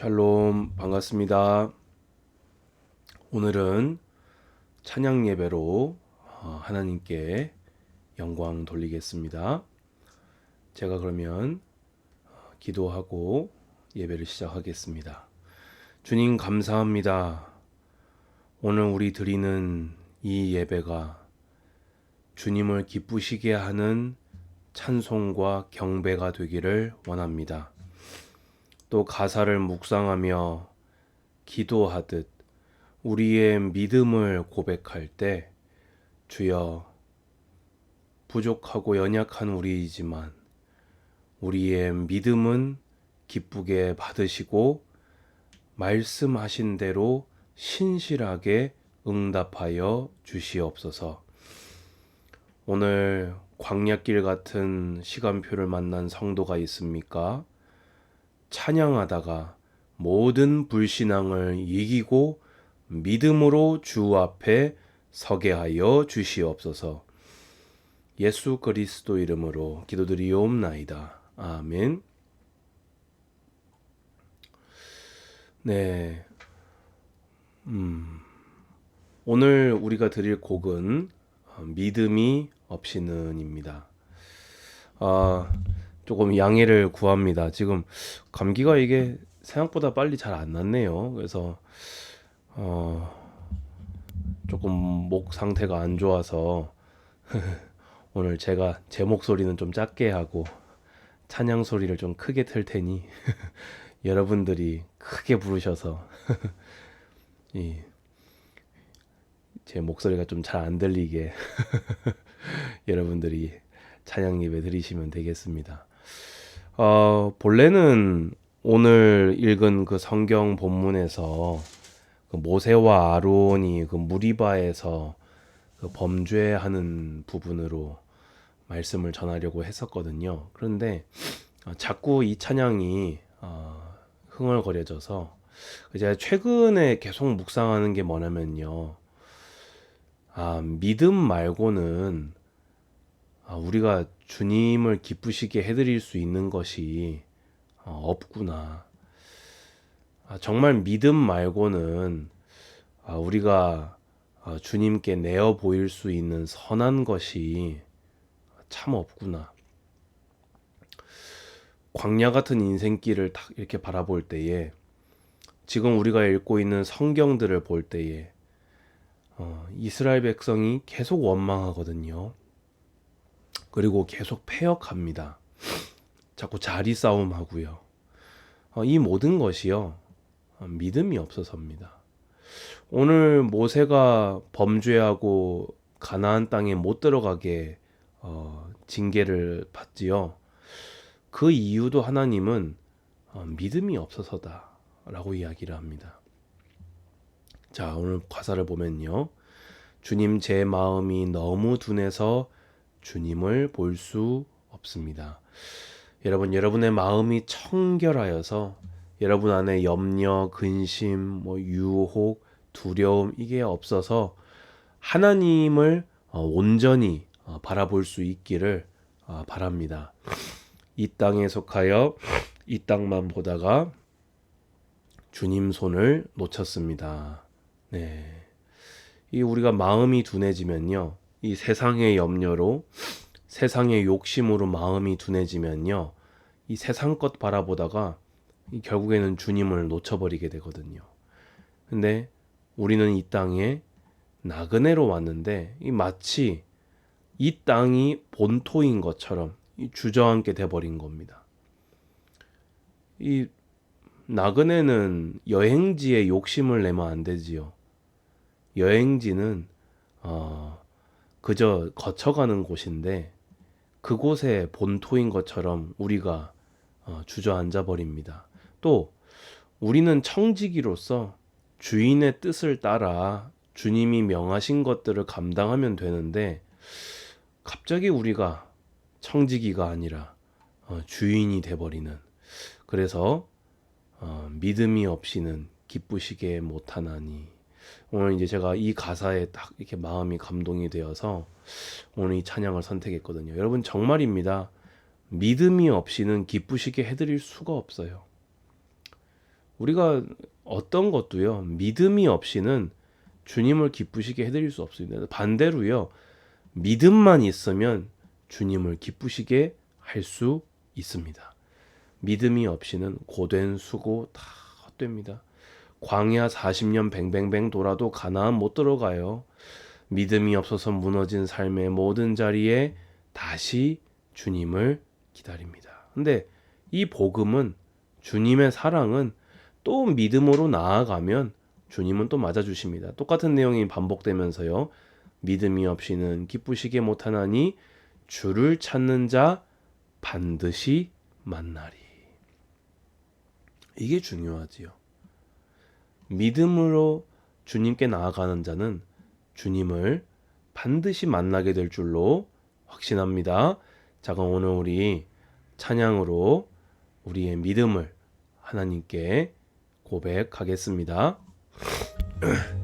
샬롬 반갑습니다. 오늘은 찬양 예배로 어, 하나님께 영광 돌리겠습니다. 제가 그러면 어, 기도하고 예배를 시작하겠습니다. 주님 감사합니다. 오늘 우리 드리는 이 예배가 주님을 기쁘시게 하는 찬송과 경배가 되기를 원합니다. 또 가사를 묵상하며 기도하듯 우리의 믿음을 고백할 때 주여 부족하고 연약한 우리이지만 우리의 믿음은 기쁘게 받으시고 말씀하신 대로 신실하게 응답하여 주시옵소서. 오늘 광약길 같은 시간표를 만난 성도가 있습니까? 찬양하다가 모든 불신앙을 이기고 믿음으로 주 앞에 서게 하여 주시옵소서. 예수 그리스도 이름으로 기도드리옵나이다. 아멘. 네. 음. 오늘 우리가 드릴 곡은 믿음이 없이는입니다. 아, 조금 양해를 구합니다. 지금 감기가 이게 생각보다 빨리 잘안 낫네요. 그래서 어 조금 목 상태가 안 좋아서 오늘 제가 제 목소리는 좀 작게 하고 찬양 소리를 좀 크게 틀 테니 여러분들이 크게 부르셔서 이 제 목소리가 좀 잘 안 들리게 여러분들이 찬양 예배 드리시면 되겠습니다. 어, 본래는 오늘 읽은 그 성경 본문에서 그 모세와 아론이 그 무리바에서 그 범죄하는 부분으로 말씀을 전하려고 했었거든요. 그런데 어, 자꾸 이 찬양이 어, 흥얼거려져서 제가 최근에 계속 묵상하는 게 뭐냐면요. 아, 믿음 말고는 아, 우리가 주님을 기쁘시게 해드릴 수 있는 것이 어, 없구나. 아, 정말 믿음 말고는 아, 우리가 아, 주님께 내어 보일 수 있는 선한 것이 참 없구나. 광야 같은 인생길을 딱 이렇게 바라볼 때에 지금 우리가 읽고 있는 성경들을 볼 때에 어, 이스라엘 백성이 계속 원망하거든요. 그리고 계속 폐역합니다. 자꾸 자리 싸움 하고요. 어, 이 모든 것이요. 어, 믿음이 없어서입니다. 오늘 모세가 범죄하고 가나안 땅에 못 들어가게 어, 징계를 받지요. 그 이유도 하나님은 어, 믿음이 없어서다라고 이야기를 합니다. 자, 오늘 가사를 보면요. 주님 제 마음이 너무 둔해서 주님을 볼 수 없습니다. 여러분, 여러분의 마음이 청결하여서 여러분 안에 염려, 근심, 뭐 유혹, 두려움 이게 없어서 하나님을 어, 온전히 어, 바라볼 수 있기를 어, 바랍니다. 이 땅에 속하여 이 땅만 보다가 주님 손을 놓쳤습니다. 네. 이 우리가 마음이 둔해지면요. 이 세상의 염려로 세상의 욕심으로 마음이 둔해지면요. 이 세상 것 바라보다가 이 결국에는 주님을 놓쳐버리게 되거든요. 근데 우리는 이 땅에 나그네로 왔는데 이 마치 이 땅이 본토인 것처럼 이 주저앉게 돼버린 겁니다. 이 나그네는 여행지에 욕심을 내면 안 되지요. 여행지는 어, 그저 거쳐가는 곳인데 그곳의 본토인 것처럼 우리가 어, 주저앉아 버립니다. 또 우리는 청지기로서 주인의 뜻을 따라 주님이 명하신 것들을 감당하면 되는데 갑자기 우리가 청지기가 아니라 어, 주인이 돼버리는 그래서 어, 믿음이 없이는 기쁘시게 못하나니 오늘 이제 제가 이 가사에 딱 이렇게 마음이 감동이 되어서 오늘 이 찬양을 선택했거든요. 여러분 정말입니다. 믿음이 없이는 기쁘시게 해드릴 수가 없어요. 우리가 어떤 것도요, 믿음이 없이는 주님을 기쁘시게 해드릴 수 없습니다. 반대로요, 믿음만 있으면 주님을 기쁘시게 할 수 있습니다. 믿음이 없이는 고된 수고 다 헛됩니다. 광야 40년 뱅뱅뱅 돌아도 가나안 못 들어가요. 믿음이 없어서 무너진 삶의 모든 자리에 다시 주님을 기다립니다. 근데 이 복음은 주님의 사랑은 또 믿음으로 나아가면 주님은 또 맞아주십니다. 똑같은 내용이 반복되면서요. 믿음이 없이는 기쁘시게 못하나니 주를 찾는 자 반드시 만나리. 이게 중요하지요. 믿음으로 주님께 나아가는 자는 주님을 반드시 만나게 될 줄로 확신합니다. 자, 그럼 오늘 우리 찬양으로 우리의 믿음을 하나님께 고백하겠습니다.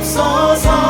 없어서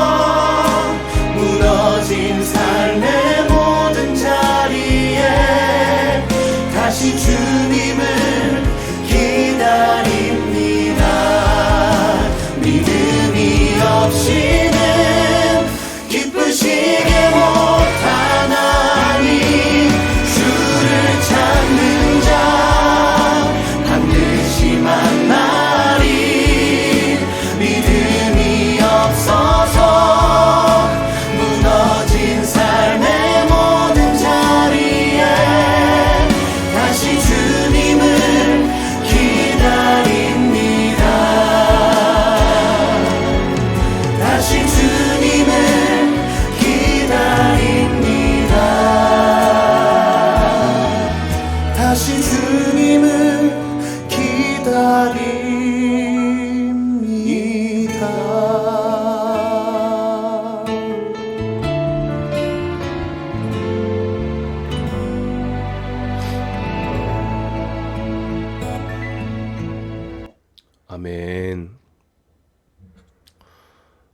아멘.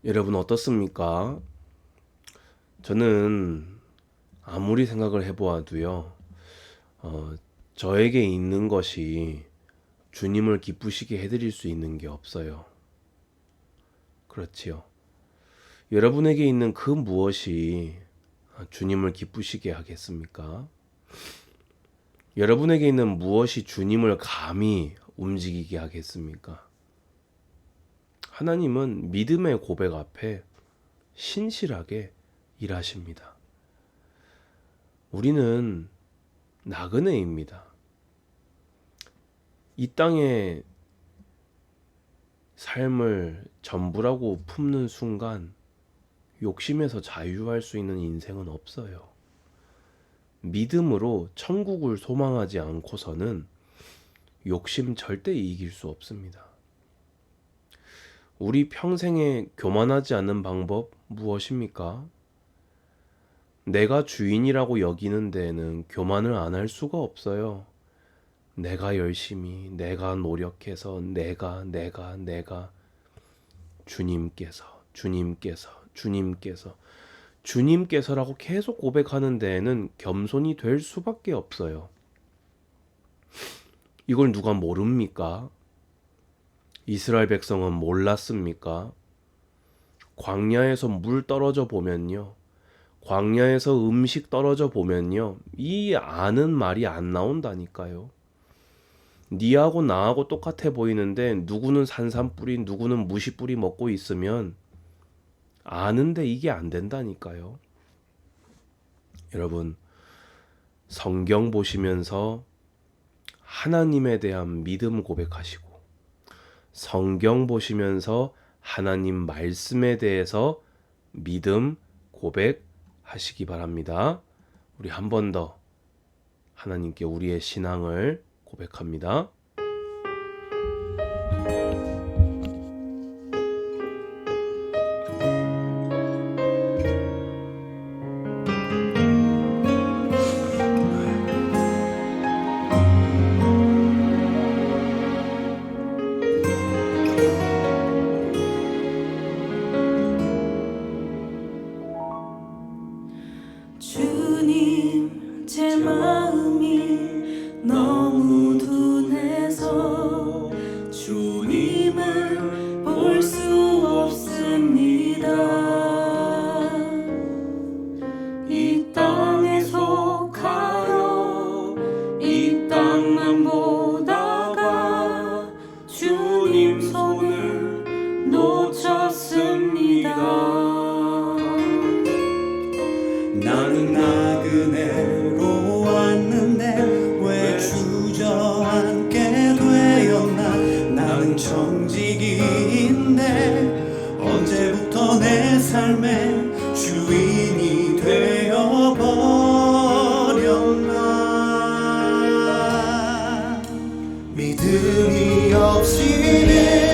여러분 어떻습니까? 저는 아무리 생각을 해보아도요, 어, 저에게 있는 것이 주님을 기쁘시게 해드릴 수 있는 게 없어요. 그렇지요. 여러분에게 있는 그 무엇이 주님을 기쁘시게 하겠습니까? 여러분에게 있는 무엇이 주님을 감히 움직이게 하겠습니까? 하나님은 믿음의 고백 앞에 신실하게 일하십니다. 우리는 나그네입니다. 이 땅의 삶을 전부라고 품는 순간 욕심에서 자유할 수 있는 인생은 없어요. 믿음으로 천국을 소망하지 않고서는 욕심 절대 이길 수 없습니다. 우리 평생에 교만하지 않는 방법 무엇입니까? 내가 주인이라고 여기는 데에는 교만을 안 할 수가 없어요. 내가 열심히, 내가 노력해서, 내가, 내가, 내가, 주님께서, 주님께서, 주님께서, 주님께서라고 계속 고백하는 데에는 겸손이 될 수밖에 없어요. 이걸 누가 모릅니까? 이스라엘 백성은 몰랐습니까? 광야에서 물 떨어져 보면요. 광야에서 음식 떨어져 보면요. 이 아는 말이 안 나온다니까요. 니하고 나하고 똑같아 보이는데 누구는 산삼뿌리, 누구는 무시뿌리 먹고 있으면 아는데 이게 안 된다니까요. 여러분, 성경 보시면서 하나님에 대한 믿음 고백하시고, 성경 보시면서 하나님 말씀에 대해서 믿음 고백하시기 바랍니다. 우리 한 번 더 하나님께 우리의 신앙을 고백합니다. 삶의 주인이 되어버렸나? 믿음이 없이는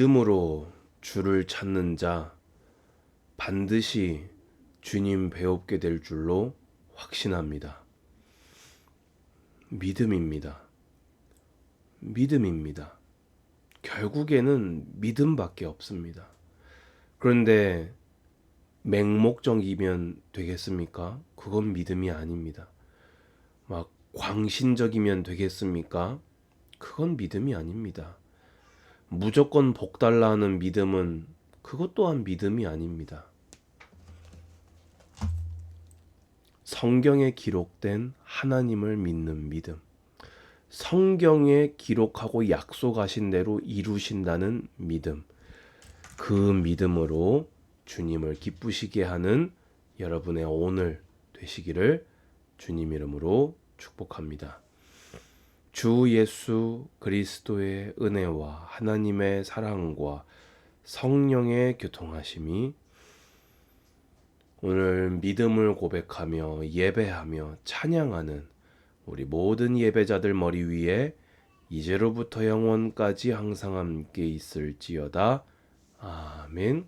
믿음으로 주를 찾는 자 반드시 주님 배웁게 될 줄로 확신합니다. 믿음입니다. 믿음입니다. 결국에는 믿음밖에 없습니다. 그런데 맹목적이면 되겠습니까? 그건 믿음이 아닙니다. 막 광신적이면 되겠습니까? 그건 믿음이 아닙니다. 무조건 복 달라 하는 믿음은 그것 또한 믿음이 아닙니다. 성경에 기록된 하나님을 믿는 믿음. 성경에 기록하고 약속하신 대로 이루신다는 믿음. 그 믿음으로 주님을 기쁘시게 하는 여러분의 오늘 되시기를 주님 이름으로 축복합니다. 주 예수 그리스도의 은혜와 하나님의 사랑과 성령의 교통하심이 오늘 믿음을 고백하며 예배하며 찬양하는 우리 모든 예배자들 머리 위에 이제로부터 영원까지 항상 함께 있을지어다. 아멘.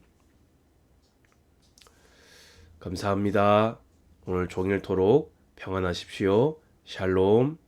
감사합니다. 오늘 종일토록 평안하십시오. 샬롬.